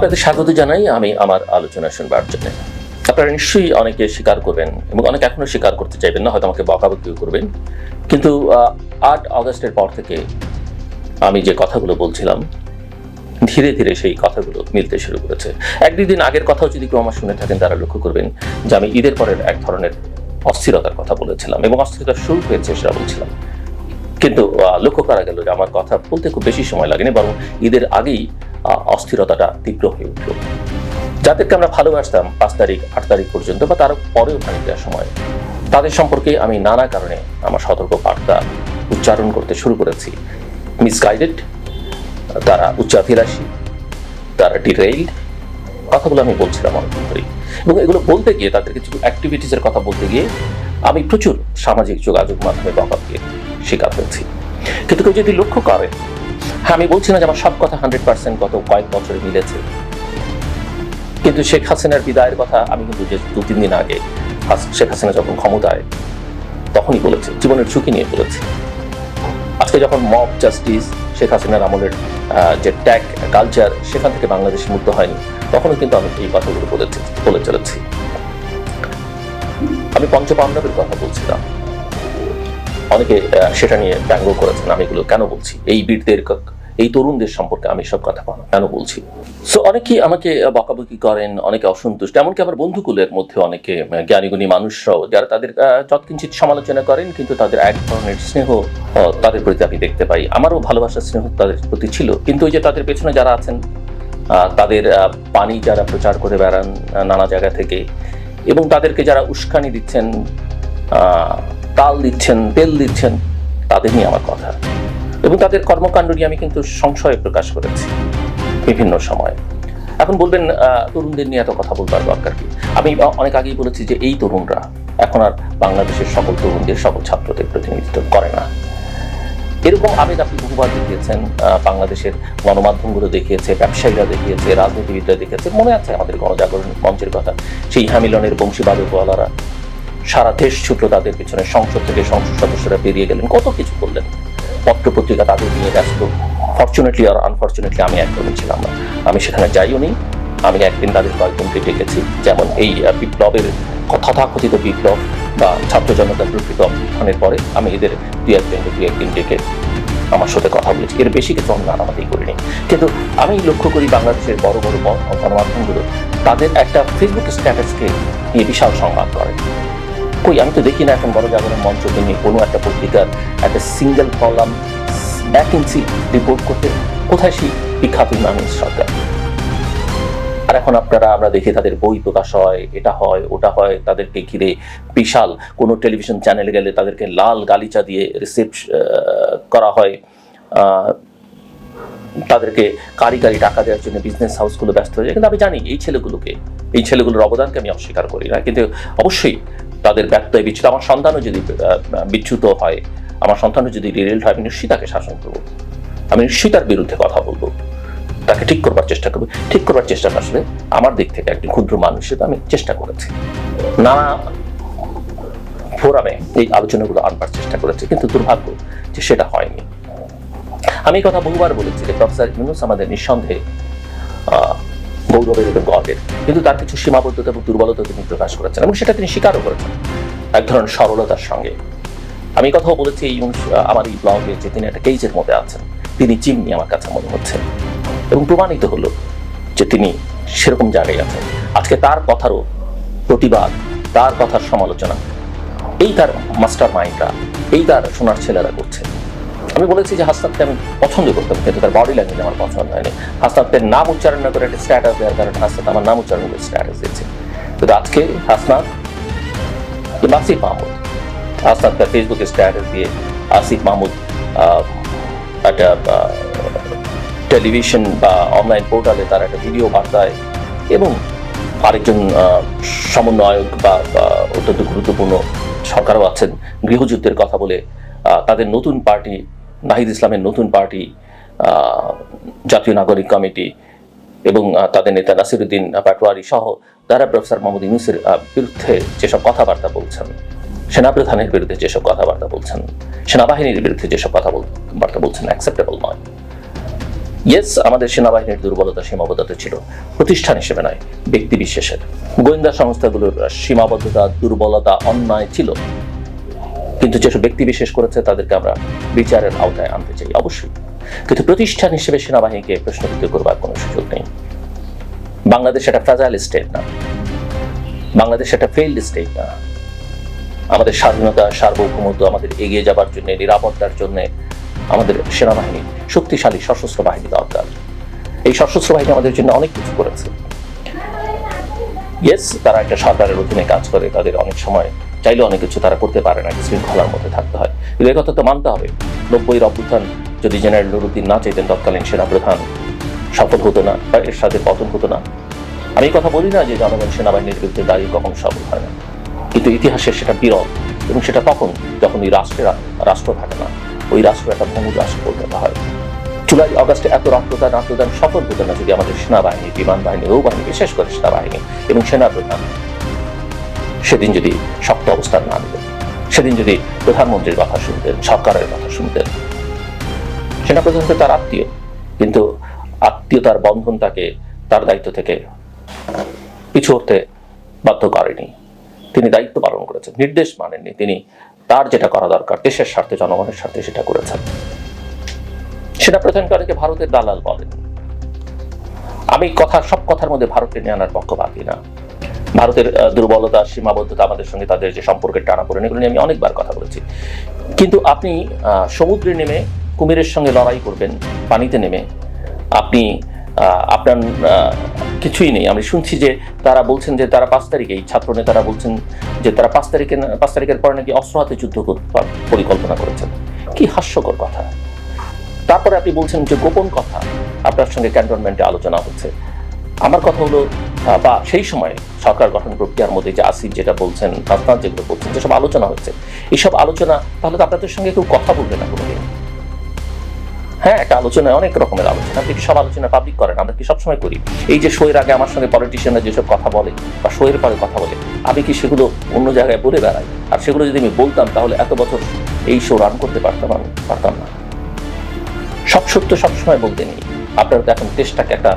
আপনাদের স্বাগত জানাই। আমি আমার আলোচনা শুনবার জন্য। আপনারা নিশ্চয়ই অনেকে স্বীকার করবেন এবং অনেকে এখনও স্বীকার করতে চাইবেন না, হয়তো আমাকে বকাবকিও করবেন। কিন্তু আট আগস্টের পর থেকে আমি যে কথাগুলো বলছিলাম, ধীরে ধীরে সেই কথাগুলো মিলতে শুরু করেছে। এক দুই দিন আগের কথাও যদি কেউ আমার শুনে থাকেন, তারা লক্ষ্য করবেন যে আমি ঈদের পরের এক ধরনের অস্থিরতার কথা বলেছিলাম এবং অস্থিরতা শুরু হয়েছে সেটা বলছিলাম। কিন্তু লক্ষ্য করা গেল যে আমার কথা বলতে খুব বেশি সময় লাগেনি, বরং ঈদের আগেই অস্থিরতাটা তীব্র হয়ে উঠল। যাদেরকে আমরা ভালোবাসতাম পাঁচ তারিখ, আট তারিখ পর্যন্ত বা তার পরেও খানিকটা সময়, তাদের সম্পর্কে আমি নানা কারণে আমার সতর্ক বার্তা উচ্চারণ করতে শুরু করেছি। মিসগাইডেড তারা উচ্চাভিলাষী, তারা ডিরেইলড কথাগুলো আমি বলছিলাম অনেকদিন ধরেই। এবং এগুলো বলতে গিয়ে, তাদের কিছু অ্যাক্টিভিটিসের কথা বলতে গিয়ে আমি প্রচুর সামাজিক যোগাযোগ মাধ্যমে বকাবকে শিকার হয়েছি। কিন্তু কেউ যদি লক্ষ্য করে হ্যাঁ আমি বলছি না যে আমার সব কথা হান্ড্রেড পার্সেন্ট গত কয়েক বছরে মিলেছে। কিন্তু শেখ হাসিনার বিদায়ের কথা আমি কিন্তু যে দু, তিন দিন আগে শেখ হাসিনা যখন ক্ষমতায়, তখনই বলেছি, জীবনের ঝুঁকি নিয়ে বলেছি। আজকে যখন মব জাস্টিস শেখ হাসিনার আমলের যে ট্যাগ কালচার সেখান থেকে বাংলাদেশ মুক্ত হয়নি, তখনও কিন্তু আমি এই কথাগুলো বলেছি, বলে চলেছি। আমি পঞ্চপাণ্ডবের কথা বলছিলাম। অনেকে সেটা নিয়ে ব্যঙ্গ করেছেন, আমি এগুলো কেন বলছি? এই বীরদের এই তরুণদের সম্পর্কে আমি সব কথা কেন- কেন বলছি? সো অনেকেই আমাকে বকাবকি করেন, অনেকে অসন্তুষ্ট, এমনকি আমার বন্ধুকুলের মধ্যে অনেকে জ্ঞানীগুণী মানুষরাও, যারা তাদের যৎকিঞ্চিত সমালোচনা করেন, কিন্তু তাদের এক ধরনের স্নেহ তাদের প্রতি আমি দেখতে পাই। আমারও ভালোবাসার স্নেহ তাদের প্রতি ছিল, কিন্তু ওই যে তাদের পেছনে যারা আছেন তাদের পানি যারা প্রচার করে বেড়ান নানা জায়গা থেকে, এবং তাদেরকে যারা উস্কানি দিচ্ছেন তাল দিচ্ছেন, তেল দিচ্ছেন, তাদের নিয়ে আমার কথা। এবং তাদের কর্মকাণ্ড নিয়ে আমি কিন্তু সংশয় প্রকাশ করেছি বিভিন্ন সময়। এখন বলবেন তরুণদের নিয়ে এত কথা বলবার দরকার কি? আমি অনেক আগেই বলেছি যে এই তরুণরা এখন আর বাংলাদেশের সকল তরুণদের, সকল ছাত্রদের প্রতিনিধিত্ব করে না। এরকম আবেগ আপনি বহুবার দেখিয়েছেন বাংলাদেশের গণমাধ্যমগুলো দেখিয়েছে, ব্যবসায়ীরা দেখিয়েছে, রাজনীতিবিদরা দেখিয়েছে। মনে আছে আমাদের গণজাগরণ মঞ্চের কথা? সেই হ্যামিলনের বংশীবাদকওয়ালারা সারা দেশ ছুটলো তাদের পিছনে। সংসদ থেকে সংসদ সদস্যরা বেরিয়ে গেলেন। কত কিছু করলেন। পত্র পত্রিকা তাদের নিয়ে ব্যস্ত। ফর্চুনেটলি আর আনফর্চুনেটলি আমি একদমই ছিলাম না। আমি সেখানে যাইও নি। আমি একদিন তাদের কয়েকজনকে ডেকেছি। যেমন এই বিপ্লবের তথাকথিত বিপ্লব বা ছাত্র জনতার প্রকৃত অভ্যুত্থানের পরে আমি এদের দুই একদিন দুই একদিন ডেকে আমার সাথে কথা বলেছি। এর বেশি কিছু আমি নানামাতেই করিনি। কিন্তু আমি লক্ষ্য করি বাংলাদেশের বড় বড় গণমাধ্যমগুলো তাদের একটা ফেসবুক স্ট্যাটাসকে নিয়ে বিশাল সংবাদ করে। কই, আমি তো দেখি না এখন বড় জাগরণ মঞ্চকে নিয়ে কোনো একটা পত্রিকার একটা সিঙ্গেল কলাম এক ইঞ্চি রিপোর্ট করতে কোথায় সেই বিখ্যাত মানুষ সরকার? আর এখন আপনারা, আমরা দেখি তাদের বই প্রকাশ হয়, এটা হয়, ওটা হয়, তাদেরকে ঘিরে বিশাল কোনো টেলিভিশন চ্যানেলে গেলে তাদেরকে লাল গালিচা দিয়ে রিসিভ করা হয়। তাদেরকে কারি কারি টাকা দেওয়ার জন্য বিজনেস হাউসগুলো ব্যস্ত হয়ে যায়। কিন্তু আমি জানি এই ছেলেগুলোকে, এই ছেলেগুলোর অবদানকে আমি অস্বীকার করি না। কিন্তু অবশ্যই তাদের ব্যর্থতায় বিচ্যুত। আমার সন্তানও যদি বিচ্যুত হয়, আমার সন্তানও যদি রিরেল্ট হয়, আমি নিশ্চয়ই তাকে শাসন করব। আমি নিশ্চয়ই তার বিরুদ্ধে কথা বলব। তাকে ঠিক করবার চেষ্টা করব। ঠিক করবার চেষ্টাটা আসলে আমার দিক থেকে একটি ক্ষুদ্র মানুষ হিসেবে আমি চেষ্টা করেছি। নানা ফোরামে এই আলোচনাগুলো আনবার চেষ্টা করেছি। কিন্তু দুর্ভাগ্য যে সেটা হয়নি। আমি কথা বহুবার বলেছি যে প্রফেসর ইউনুস আমাদের নিঃসন্দেহে গৌরবের এবং গর্বের। কিন্তু তার কিছু সীমাবদ্ধতা এবং দুর্বলতা তিনি প্রকাশ করেছেন এবং সেটা তিনি স্বীকারও করেছেন এক ধরনের সরলতার সঙ্গে। আমি কথাও বলেছি, এই আমার এই ব্লগে যে তিনি একটা কেজের মধ্যে আছেন, তিনি চিমনি আমার কাছে মনে হচ্ছে। এবং প্রমাণিত হলো যে তিনি সেরকম জায়গায় আছেন। আজকে তার কথারও প্রতিবাদ, তার কথার সমালোচনা, এই তার মাস্টার মাইন্ডরা এই তার সোনার ছেলেরা করছে। আমি বলেছি যে হাসনাতকে আমি পছন্দ করতাম, কিন্তু তার বডি ল্যাঙ্গুয়েজ আমার পছন্দ হয়নি। হাসনাতের নাম উচ্চারণ না করে একটা স্ট্যাটাস দেওয়ার কারণে হাসনাত আমার নাম উচ্চারণ করে স্ট্যাটাস দিয়েছে। কিন্তু আজকে হাসনাত আসিফ মাহমুদ, হাসনাত তার ফেসবুকে স্ট্যাটাস দিয়ে আসিফ মাহমুদ একটা টেলিভিশন বা অনলাইন পোর্টালে তার একটা ভিডিও বার্তায় এবং আরেকজন সমন্বয়ক বা অত্যন্ত গুরুত্বপূর্ণ সরকারও আছেন, গৃহযুদ্ধের কথা বলে তাদের নতুন পার্টি নাহিদ ইসলামের নতুন পার্টি জাতীয় নাগরিক কমিটি এবং তাদের নেতা নাসিরুদ্দিন পাটোয়ারি সহ তারা প্রফেসর মোহাম্মদ ইউনুসের বিরুদ্ধে যেসব কথাবার্তা বলছেন, সেনাপ্রধানের বিরুদ্ধে যেসব কথাবার্তা বলছেন, সেনাবাহিনীর বিরুদ্ধে যেসব কথা বার্তা বলছেন অ্যাকসেপ্টেবল নয়। ইয়েস আমাদের সেনাবাহিনীর দুর্বলতা সীমাবদ্ধতা ছিল, প্রতিষ্ঠান হিসেবে নয়, ব্যক্তি বিশেষের। গোয়েন্দা সংস্থাগুলোর সীমাবদ্ধতা, দুর্বলতা অন্যায় ছিল। কিন্তু যেসব ব্যক্তি বিশেষ করেছে, তাদেরকে আমরা বিচারের আওতায় আনতে চাই, অবশ্যই। কিন্তু প্রতিষ্ঠান হিসেবে সেনাবাহিনীকে প্রশ্নবিদ্ধ করবার কোনো সুযোগ নেই। বাংলাদেশ একটা ফ্রাজাইল স্টেট না। বাংলাদেশ একটা ফেইল্ড স্টেট না। আমাদের স্বাধীনতা, সার্বভৌমত্ব আমাদের এগিয়ে যাবার জন্য, নিরাপত্তার জন্য আমাদের সেনাবাহিনী শক্তিশালী সশস্ত্র বাহিনী দরকার। এই সশস্ত্র বাহিনী আমাদের জন্য অনেক কিছু করেছে। ইয়েস তারা একটা সরকারের অধীনে কাজ করে, তাদের অনেক সময় চাইলে অনেক কিছু তারা করতে পারে না শৃঙ্খলার মধ্যে থাকতে হয়। কিন্তু এই কথা তো মানতে হবে। নব্বই অভ্যুত্থান যদি জেনারেল নুরুদ্দিন না চাইতেন তৎকালীন সেনাপ্রধান সফল হতো না বা এর সাথে পতন হতো না। আমি কথা বলি না যে জনগণ সেনাবাহিনীর বিরুদ্ধে দাঁড়িয়ে কখনো সফল হয় না। কিন্তু ইতিহাসে সেটা বিরল এবং সেটা তখন যখন ওই রাষ্ট্রের, রাষ্ট্র থাকে না, ওই রাষ্ট্র একটা ভঙ্গুর রাষ্ট্র পরিণত হয়। জুলাই, অগস্টে এত রক্তদান আত্মদান সফল হতো না যদি আমাদের সেনাবাহিনী বিমান বাহিনী নৌবাহিনী, বিশেষ করে সেনাবাহিনী এবং সেনাপ্রধান সেদিন যদি শক্ত অবস্থান না নিতেন, সেদিন যদি প্রধানমন্ত্রীর কথা শুনতেন, সরকারের কথা শুনতেন সেনাপ্রধান তো তার আত্মীয়, কিন্তু আত্মীয়তার বন্ধন তাকে, তার দায়িত্ব থেকে পিছু হতে বাধ্য করেনি। তিনি দায়িত্ব পালন করেছেন, নির্দেশ মানেননি। তিনি তার যেটা করা দরকার, দেশের স্বার্থে, জনগণের স্বার্থে সেটা করেছেন। সেনাপ্রধানকে অনেকে ভারতের দালাল বলেন আমি কথা, সব কথার মধ্যে ভারতকে নিয়ে আনার পক্ষপাতী না। ভারতের দুর্বলতা, সীমাবদ্ধতা আমাদের সঙ্গে তাদের যে সম্পর্কের টানা পড়েন এগুলো নিয়ে আমি অনেকবার কথা বলেছি। কিন্তু আপনি সমুদ্রে নেমে কুমিরের সঙ্গে লড়াই করবেন, পানিতে নেমে, আপনি আপনার কিছুই নেই। আমি শুনছি যে তারা বলছেন যে তারা পাঁচ তারিখেই ছাত্র নেতারা বলছেন যে তারা পাঁচ তারিখে পাঁচ তারিখের পরে নাকি অস্ত্র হাতে যুদ্ধ পরিকল্পনা করেছেন। কি হাস্যকর কথা। তারপরে আপনি বলছেন যে গোপন কথা। আপনার সঙ্গে ক্যান্টনমেন্টে আলোচনা হচ্ছে। আমার কথা হলো বা সেই সময় সরকার গঠন প্রক্রিয়ার মধ্যে যে আসিফ যেটা বলছেন তাসনাদ যেগুলো বলছেন, যেসব আলোচনা হচ্ছে এইসব আলোচনা, তাহলে তো আপনাদের সঙ্গে কেউ কথা বলবে না কোনোদিন। হ্যাঁ একটা আলোচনায় অনেক রকমের আলোচনা। আপনি সব আলোচনা পাবলিক করেন? আমরা কি সবসময় করি? এই যে শোয়ের আগে আমার সঙ্গে পলিটিশিয়ানরা যেসব কথা বলে, বা শোয়ের পরে কথা বলে, আমি কি সেগুলো অন্য জায়গায় বলে বেড়াই? আর সেগুলো যদি আমি বলতাম, তাহলে এত বছর এই শো রান করতে পারতাম আমি, পারতাম না। সব সত্য সবসময় বলতে নেই। আপনারা তো এখন দেশটাকে একটা